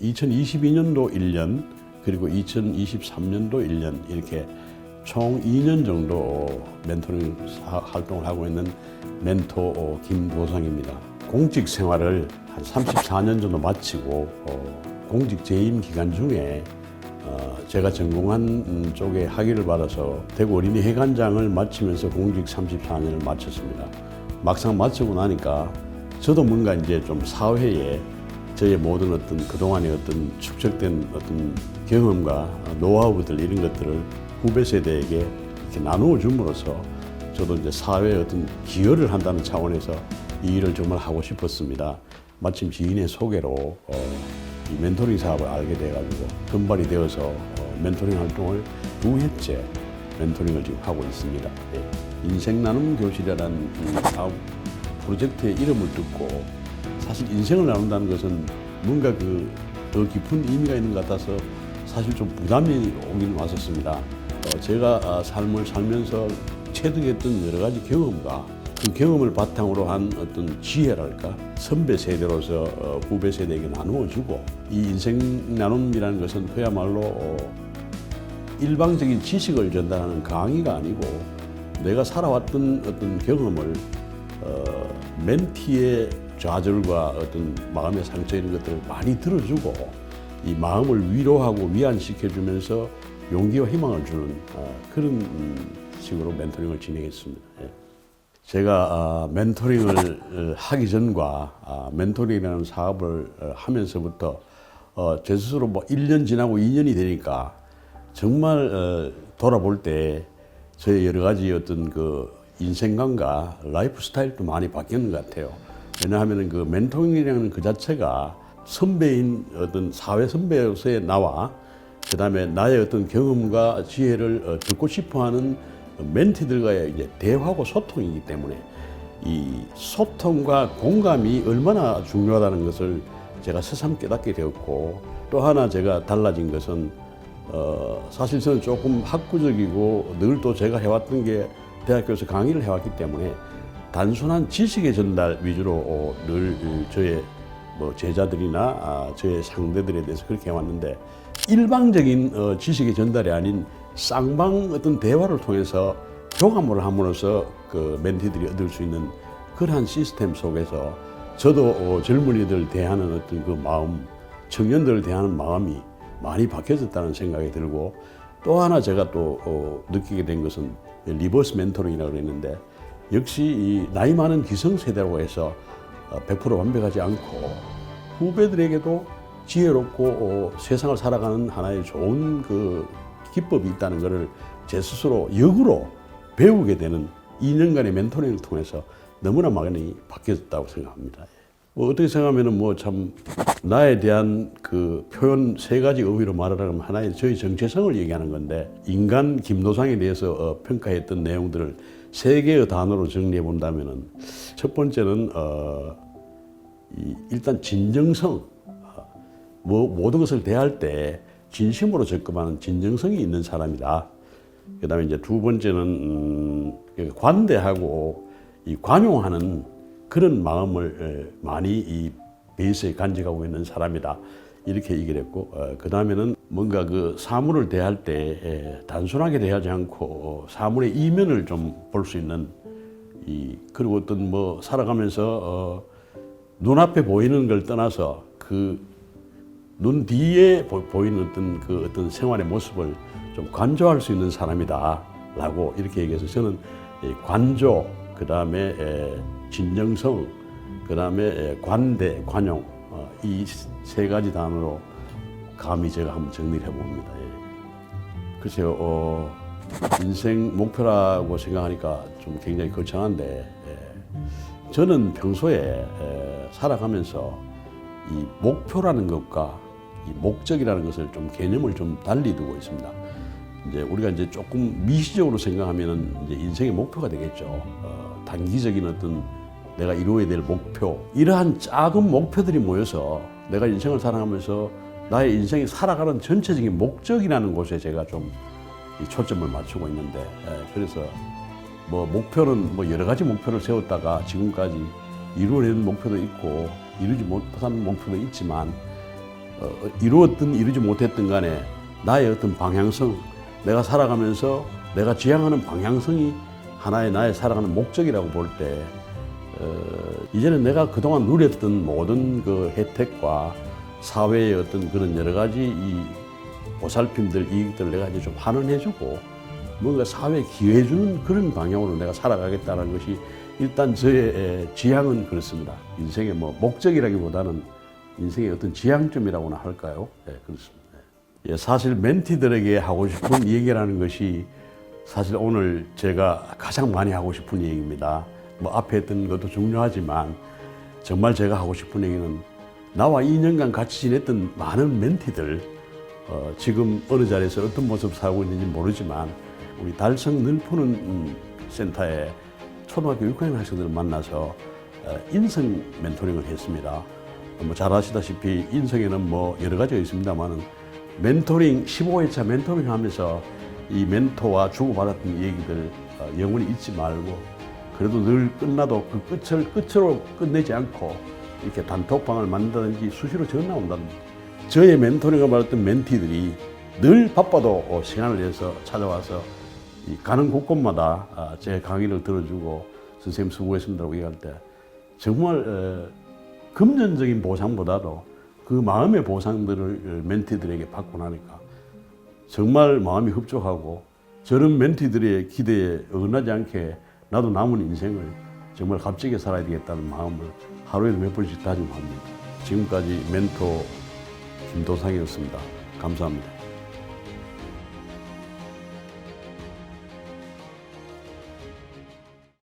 2022년도 1년 그리고 2023년도 1년 이렇게 총 2년 정도 멘토링 사- 활동을 하고 있는 멘토 어, 김도상입니다. 공직 생활을 한 34년 정도 마치고 어, 공직 재임 기간 중에 어, 제가 전공한 음, 쪽에 학위를 받아서 대구 어린이 회관장을 마치면서 공직 34년을 마쳤습니다. 막상 마치고 나니까 저도 뭔가 이제 좀 사회에 저의 모든 어떤 그동안의 어떤 축적된 어떤 경험과 노하우들 이런 것들을 후배 세대에게 이렇게 나누어 줌으로써 저도 이제 사회에 어떤 기여를 한다는 차원에서 이 일을 정말 하고 싶었습니다. 마침 지인의 소개로 어, 이 멘토링 사업을 알게 돼가지고 선발이 되어서 어, 멘토링 활동을 두 해째 멘토링을 지금 하고 있습니다. 예. 인생 나눔 교실이라는 이 사업 프로젝트의 이름을 듣고 사실 인생을 나눈다는 것은 뭔가 그 더 깊은 의미가 있는 것 같아서 사실 좀 부담이 오긴 왔었습니다. 어, 제가 아, 삶을 살면서 체득했던 여러 가지 경험과 그 경험을 바탕으로 한 어떤 지혜랄까 선배 세대로서 어, 후배 세대에게 나누어주고 이 인생 나눔이라는 것은 그야말로 어, 일방적인 지식을 전달하는 강의가 아니고 내가 살아왔던 어떤 경험을 어, 멘티의 좌절과 어떤 마음의 상처 이런 것들을 많이 들어주고 이 마음을 위로하고 위안시켜주면서 용기와 희망을 주는 어, 그런 음, 식으로 멘토링을 진행했습니다. 예. 제가 아, 멘토링을 어, 하기 전과 아, 멘토링이라는 사업을 어, 하면서부터 어, 제 스스로 뭐 1년 지나고 2년이 되니까 정말 어, 돌아볼 때 저의 여러 가지 어떤 그 인생관과 라이프 스타일도 많이 바뀌는 것 같아요. 왜냐하면 그 멘토링이라는 그 자체가 선배인 어떤 사회 선배로서의 나와 그 다음에 나의 어떤 경험과 지혜를 어, 듣고 싶어 하는 멘티들과의 이제 대화고 소통이기 때문에 이 소통과 공감이 얼마나 중요하다는 것을 제가 새삼 깨닫게 되었고 또 하나 제가 달라진 것은 어, 사실 저는 조금 학구적이고 늘 또 제가 해왔던 게 대학교에서 강의를 해왔기 때문에 단순한 지식의 전달 위주로 어, 늘 저의 뭐 제자들이나 아, 저의 상대들에 대해서 그렇게 해왔는데 일방적인 어, 지식의 전달이 아닌 쌍방 어떤 대화를 통해서 교감을 함으로써 그 멘티들이 얻을 수 있는 그러한 시스템 속에서 저도 어, 젊은이들 대하는 어떤 그 마음, 청년들을 대하는 마음이 많이 바뀌어졌다는 생각이 들고 또 하나 제가 또 어, 느끼게 된 것은 리버스 멘토링이라고 그랬는데 역시 이 나이 많은 기성세대라고 해서 어, 100% 완벽하지 않고 후배들에게도 지혜롭고 어, 세상을 살아가는 하나의 좋은 그 기법이 있다는 것을 제 스스로 역으로 배우게 되는 2년간의 멘토링을 통해서 너무나 많이 바뀌었다고 생각합니다. 뭐 어떻게 생각하면은 뭐참 나에 대한 그 표현 세 가지 어휘로 말하자면 하나의 저희 정체성을 얘기하는 건데 인간 김노상에 대해서 어, 평가했던 내용들을 세 개의 단어로 정리해 본다면은 첫 번째는 어, 이 일단 진정성 어, 뭐 모든 것을 대할 때 진심으로 접근하는 진정성이 있는 사람이다. 그다음에 이제 두 번째는 음, 관대하고 이 관용하는 그런 마음을 에, 많이 이 베이스에 간직하고 있는 사람이다. 이렇게 얘기를 했고 어, 그 다음에는 뭔가 그 사물을 대할 때 에, 단순하게 대하지 않고 어, 사물의 이면을 좀 볼 수 있는 이 그리고 어떤 뭐 살아가면서 어, 눈앞에 보이는 걸 떠나서 그 눈 뒤에 보, 보이는 어떤 그 어떤 생활의 모습을 좀 관조할 수 있는 사람이다라고 이렇게 얘기해서 저는 이 관조 그 다음에 진정성 그 다음에 관대 관용 어, 이세 가지 단어로 감히 제가 한번 정리를 해봅니다. 예. 글쎄요 어, 인생 목표라고 생각하니까 좀 굉장히 거창한데 예. 저는 평소에 에, 살아가면서 이 목표라는 것과 이 목적이라는 것을 좀 개념을 좀 달리 두고 있습니다. 이제 우리가 이제 조금 미시적으로 생각하면은 이제 인생의 목표가 되겠죠. 어, 단기적인 어떤 내가 이루어야 될 목표, 이러한 작은 목표들이 모여서 내가 인생을 살아가면서 나의 인생이 살아가는 전체적인 목적이라는 곳에 제가 좀이 초점을 맞추고 있는데, 예, 그래서 뭐 목표는 뭐 여러 가지 목표를 세웠다가 지금까지 이루어낸 목표도 있고 이루지 못한 목표도 있지만 어, 이루었든 이루지 못했든 간에 나의 어떤 방향성, 내가 살아가면서 내가 지향하는 방향성이 하나의 나의 살아가는 목적이라고 볼 때, 어, 이제는 내가 그동안 누렸던 모든 그 혜택과 사회의 어떤 그런 여러 가지 이 보살핌들, 이익들을 내가 이제 좀 환원해주고 뭔가 사회에 기여해주는 그런 방향으로 내가 살아가겠다는 것이 일단 저의 에, 지향은 그렇습니다. 인생의 뭐 목적이라기보다는 인생의 어떤 지향점이라고나 할까요? 네, 그렇습니다. 예, 사실 멘티들에게 하고 싶은 얘기라는 것이 사실 오늘 제가 가장 많이 하고 싶은 얘기입니다. 뭐 앞에 했던 것도 중요하지만 정말 제가 하고 싶은 얘기는 나와 2년간 같이 지냈던 많은 멘티들 어, 지금 어느 자리에서 어떤 모습 살고 있는지 모르지만 우리 달성 늘푸는 음, 센터에 초등학교 6학년 학생들을 만나서 어, 인성 멘토링을 했습니다. 어, 뭐잘 아시다시피 인성에는 뭐 여러 가지가 있습니다만은 멘토링 15회차 멘토링 하면서 이 멘토와 주고받았던 얘기들 어, 영원히 잊지 말고 그래도 늘 끝나도 그 끝을 끝으로 끝내지 않고 이렇게 단톡방을 만든다든지 수시로 전화 온다든지 저의 멘토링을 받았던 멘티들이 늘 바빠도 어, 시간을 내서 찾아와서 이 가는 곳곳마다 아, 제 강의를 들어주고 선생님 수고했습니다라고 얘기할 때 정말 어, 금전적인 보상보다도 그 마음의 보상들을 멘티들에게 받고 나니까 정말 마음이 흡족하고 저런 멘티들의 기대에 어긋나지 않게 나도 남은 인생을 정말 값지게 살아야 되겠다는 마음을 하루에도 몇 번씩 다짐합니다. 지금까지 멘토 김도상이었습니다. 감사합니다.